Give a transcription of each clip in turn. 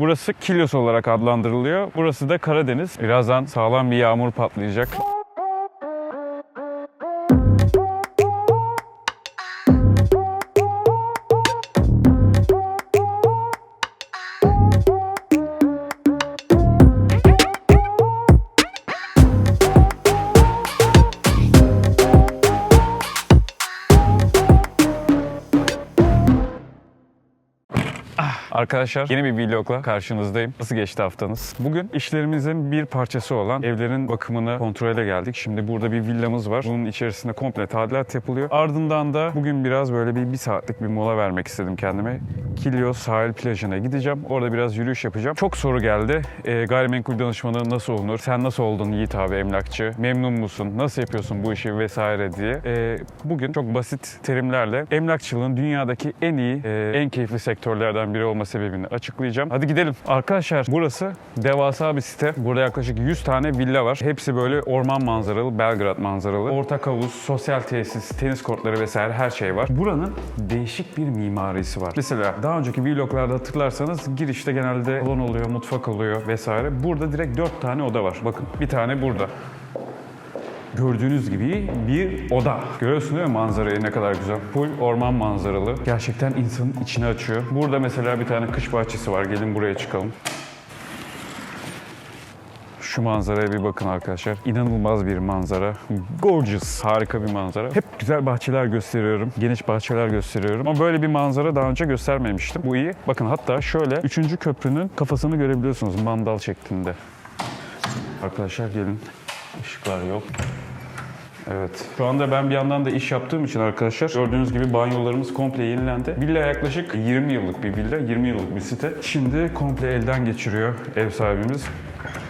Burası Kilyos olarak adlandırılıyor. Burası da Karadeniz. Birazdan sağlam bir yağmur patlayacak. Arkadaşlar yeni bir vlogla karşınızdayım. Nasıl geçti haftanız? Bugün işlerimizin bir parçası olan evlerin bakımını kontrole geldik. Şimdi burada bir villamız var. Bunun içerisinde komple tadilat yapılıyor. Ardından da bugün biraz böyle bir, bir saatlik bir mola vermek istedim kendime. Kilyos sahil plajına gideceğim. Orada biraz yürüyüş yapacağım. Çok soru geldi. E, gayrimenkul danışmanı nasıl olunur? Sen nasıl oldun Yiğit abi emlakçı? Memnun musun? Nasıl yapıyorsun bu işi vesaire diye. E, bugün çok basit terimlerle emlakçılığın dünyadaki en iyi, e, en keyifli sektörlerden biri olma sebebini açıklayacağım. Hadi gidelim. Arkadaşlar burası devasa bir site. Burada yaklaşık 100 tane villa var. Hepsi böyle orman manzaralı, Belgrad manzaralı. Ortak havuz, sosyal tesis, tenis kortları vesaire her şey var. Buranın değişik bir mimarisi var. Mesela daha önceki vloglarda hatırlarsanız girişte genelde salon oluyor, mutfak oluyor vesaire. Burada direkt 4 tane oda var. Bakın bir tane burada. Gördüğünüz gibi bir oda. Görüyorsun değil mi manzarayı ne kadar güzel. Full orman manzaralı. Gerçekten insanın içine açıyor. Burada mesela bir tane kış bahçesi var. Gelin buraya çıkalım. Şu manzaraya bir bakın arkadaşlar. İnanılmaz bir manzara. Gorgeous. Harika bir manzara. Hep güzel bahçeler gösteriyorum. Geniş bahçeler gösteriyorum. Ama böyle bir manzara daha önce göstermemiştim. Bu iyi. Bakın hatta şöyle 3. köprünün kafasını görebiliyorsunuz mandal şeklinde. Arkadaşlar gelin. Işıklar yok. Evet. Şu anda ben bir yandan da iş yaptığım için arkadaşlar gördüğünüz gibi banyolarımız komple yenilendi. Villa yaklaşık 20 yıllık bir villa, 20 yıllık bir site. Şimdi komple elden geçiriyor ev sahibimiz.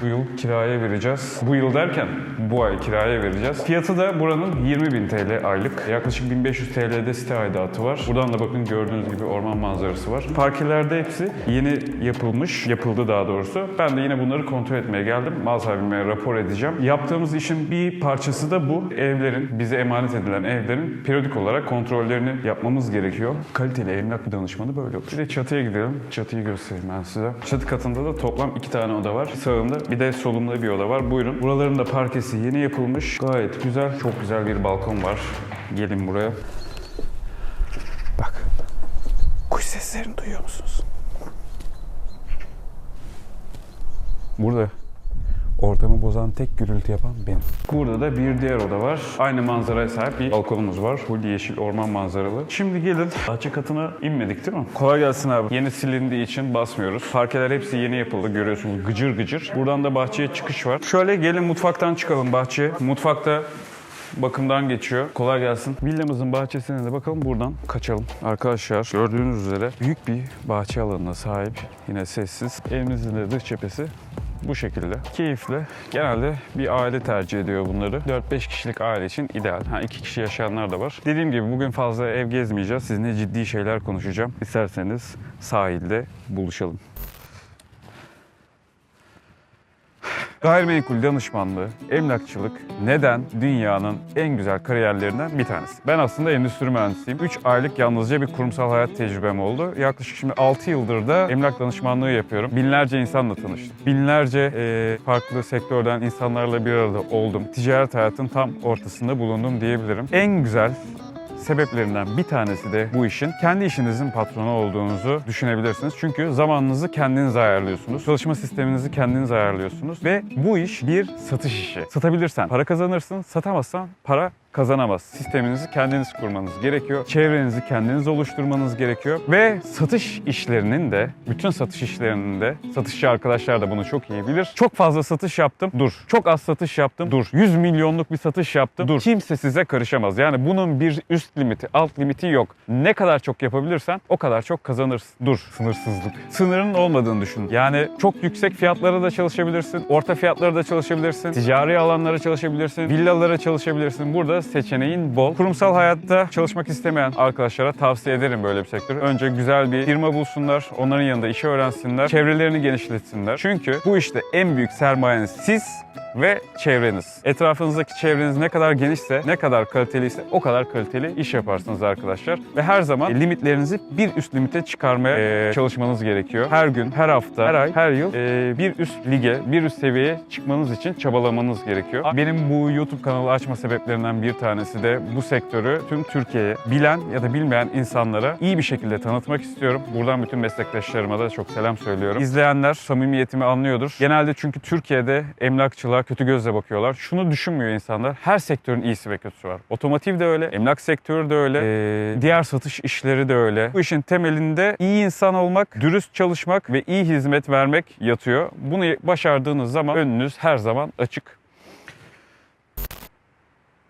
Bu yıl kiraya vereceğiz. Bu yıl derken bu ay kiraya vereceğiz. Fiyatı da buranın 20.000 TL aylık. Yaklaşık 1500 TL'de site aidatı var. Buradan da bakın gördüğünüz gibi orman manzarası var. Parkelerde hepsi yeni yapılmış, yapıldı daha doğrusu. Ben de yine bunları kontrol etmeye geldim. Mal rapor edeceğim. Yaptığımız işin bir parçası da bu. Evlerin, bize emanet edilen evlerin periyodik olarak kontrollerini yapmamız gerekiyor. Kaliteli emlak danışmanı böyle olur. Bir de çatıya gidelim. Çatıyı göstereyim ben size. Çatı katında da toplam iki tane oda var. Sağında bir de solumda bir oda var. Buyurun. Buraların da parkesi yeni yapılmış. Gayet güzel. Çok güzel bir balkon var. Gelin buraya. Bak. Kuş seslerini duyuyor musunuz? Burada ortamı bozan tek gürültü yapan benim. Burada da bir diğer oda var. Aynı manzaraya sahip bir balkonumuz var. Full yeşil orman manzaralı. Şimdi gelin. Bahçe katına inmedik değil mi? Kolay gelsin abi. Yeni silindiği için basmıyoruz. Parkeler hepsi yeni yapıldı görüyorsunuz. Gıcır gıcır. Buradan da bahçeye çıkış var. Şöyle gelin mutfaktan çıkalım bahçeye. Mutfakta bakımdan geçiyor. Kolay gelsin. Villamızın bahçesine de bakalım buradan kaçalım. Arkadaşlar gördüğünüz üzere büyük bir bahçe alanına sahip. Yine sessiz. Evimizin de dış cephesi bu şekilde. Keyifli. Genelde bir aile tercih ediyor bunları. 4-5 kişilik aile için ideal. Ha 2 kişi yaşayanlar da var. Dediğim gibi bugün fazla ev gezmeyeceğiz. Sizinle ciddi şeyler konuşacağım. İsterseniz sahilde buluşalım. Gayrimenkul danışmanlığı, emlakçılık neden dünyanın en güzel kariyerlerinden bir tanesi? Ben aslında endüstri mühendisiyim. 3 aylık yalnızca bir kurumsal hayat tecrübem oldu. Yaklaşık şimdi 6 yıldır da emlak danışmanlığı yapıyorum. Binlerce insanla tanıştım. Binlerce e, farklı sektörden insanlarla bir arada oldum. Ticaret hayatın tam ortasında bulundum diyebilirim. En güzel sebeplerinden bir tanesi de bu işin kendi işinizin patronu olduğunuzu düşünebilirsiniz. Çünkü zamanınızı kendiniz ayarlıyorsunuz. Çalışma sisteminizi kendiniz ayarlıyorsunuz ve bu iş bir satış işi. Satabilirsen para kazanırsın, satamazsan para kazanamaz. Sisteminizi kendiniz kurmanız gerekiyor. Çevrenizi kendiniz oluşturmanız gerekiyor. Ve satış işlerinin de, bütün satış işlerinin de, satışçı arkadaşlar da bunu çok iyi bilir. Çok fazla satış yaptım, dur. Çok az satış yaptım, dur. 100 milyonluk bir satış yaptım, dur. Kimse size karışamaz. Yani bunun bir üst limiti, alt limiti yok. Ne kadar çok yapabilirsen o kadar çok kazanırsın. Dur, sınırsızlık. Sınırın olmadığını düşün. Yani çok yüksek fiyatlara da çalışabilirsin, orta fiyatlara da çalışabilirsin, ticari alanlara çalışabilirsin, villalara çalışabilirsin. Burada seçeneğin bol. Kurumsal hayatta çalışmak istemeyen arkadaşlara tavsiye ederim böyle bir sektörü. Önce güzel bir firma bulsunlar, onların yanında işi öğrensinler, çevrelerini genişletsinler. Çünkü bu işte en büyük sermayeniz siz ve çevreniz. Etrafınızdaki çevreniz ne kadar genişse, ne kadar kaliteliyse o kadar kaliteli iş yaparsınız arkadaşlar. Ve her zaman limitlerinizi bir üst limite çıkarmaya e, çalışmanız gerekiyor. Her gün, her hafta, her ay, her yıl e, bir üst lige, bir üst seviyeye çıkmanız için çabalamanız gerekiyor. Benim bu YouTube kanalı açma sebeplerinden bir tanesi de bu sektörü tüm Türkiye'ye bilen ya da bilmeyen insanlara iyi bir şekilde tanıtmak istiyorum. Buradan bütün meslektaşlarıma da çok selam söylüyorum. İzleyenler samimiyetimi anlıyordur. Genelde çünkü Türkiye'de emlakçılığa kötü gözle bakıyorlar. Şunu düşünmüyor insanlar. Her sektörün iyisi ve kötüsü var. Otomotiv de öyle, emlak sektörü de öyle, ee, diğer satış işleri de öyle. Bu işin temelinde iyi insan olmak, dürüst çalışmak ve iyi hizmet vermek yatıyor. Bunu başardığınız zaman önünüz her zaman açık.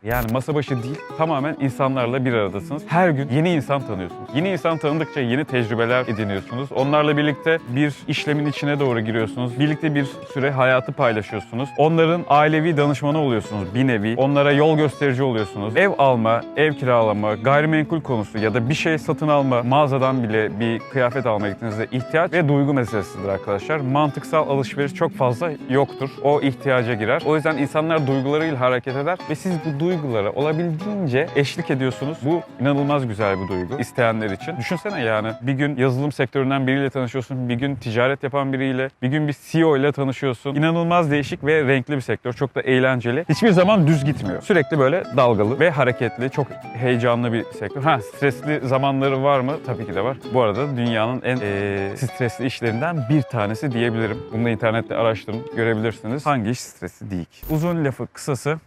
Yani masa başı değil, tamamen insanlarla bir aradasınız. Her gün yeni insan tanıyorsunuz. Yeni insan tanıdıkça yeni tecrübeler ediniyorsunuz. Onlarla birlikte bir işlemin içine doğru giriyorsunuz. Birlikte bir süre hayatı paylaşıyorsunuz. Onların ailevi danışmanı oluyorsunuz bir nevi. Onlara yol gösterici oluyorsunuz. Ev alma, ev kiralama, gayrimenkul konusu ya da bir şey satın alma, mağazadan bile bir kıyafet almaya gittiğinizde ihtiyaç ve duygu meselesidir arkadaşlar. Mantıksal alışveriş çok fazla yoktur. O ihtiyaca girer. O yüzden insanlar duygularıyla hareket eder ve siz bu duygulara olabildiğince eşlik ediyorsunuz. Bu inanılmaz güzel bir duygu isteyenler için. Düşünsene yani bir gün yazılım sektöründen biriyle tanışıyorsun, bir gün ticaret yapan biriyle, bir gün bir CEO ile tanışıyorsun. İnanılmaz değişik ve renkli bir sektör. Çok da eğlenceli. Hiçbir zaman düz gitmiyor. Sürekli böyle dalgalı ve hareketli, çok heyecanlı bir sektör. Ha stresli zamanları var mı? Tabii ki de var. Bu arada dünyanın en eee, stresli işlerinden bir tanesi diyebilirim. Bunu da internette araştırın, görebilirsiniz. Hangi iş stresi değil? Uzun lafı kısası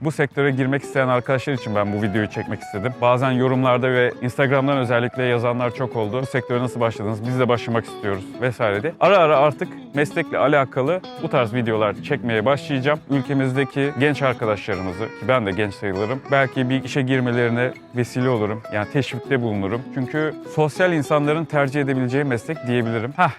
bu sektöre girmek isteyen arkadaşlar için ben bu videoyu çekmek istedim. Bazen yorumlarda ve Instagram'dan özellikle yazanlar çok oldu. Bu sektöre nasıl başladınız? Biz de başlamak istiyoruz vesaire diye. Ara ara artık meslekle alakalı bu tarz videolar çekmeye başlayacağım. Ülkemizdeki genç arkadaşlarımızı ki ben de genç sayılırım. Belki bir işe girmelerine vesile olurum. Yani teşvikte bulunurum. Çünkü sosyal insanların tercih edebileceği meslek diyebilirim. Hah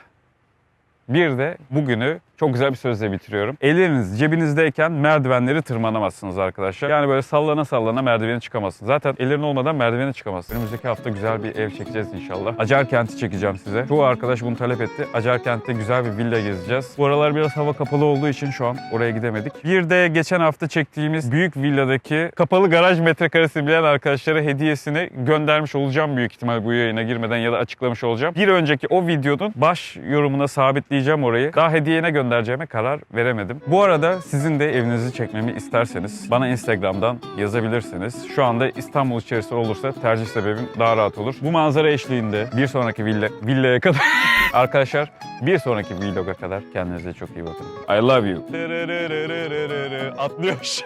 bir de bugünü çok güzel bir sözle bitiriyorum. Elleriniz cebinizdeyken merdivenleri tırmanamazsınız arkadaşlar. Yani böyle sallana sallana merdiveni çıkamazsınız. Zaten ellerin olmadan merdiveni çıkamazsınız. Önümüzdeki hafta güzel bir ev çekeceğiz inşallah. Acar Kent'i çekeceğim size. Çoğu arkadaş bunu talep etti. Acar Kent'te güzel bir villa gezeceğiz. Bu aralar biraz hava kapalı olduğu için şu an oraya gidemedik. Bir de geçen hafta çektiğimiz büyük villadaki kapalı garaj metrekaresi bilen arkadaşlara hediyesini göndermiş olacağım büyük ihtimal bu yayına girmeden ya da açıklamış olacağım. Bir önceki o videonun baş yorumuna sabitleyeceğim orayı. Daha hediyene göndereceğime karar veremedim. Bu arada sizin de evinizi çekmemi isterseniz bana Instagram'dan yazabilirsiniz. Şu anda İstanbul içerisinde olursa tercih sebebim daha rahat olur. Bu manzara eşliğinde bir sonraki villa, villaya kadar Arkadaşlar bir sonraki vloga kadar kendinize çok iyi bakın. I love you. Atlıyor.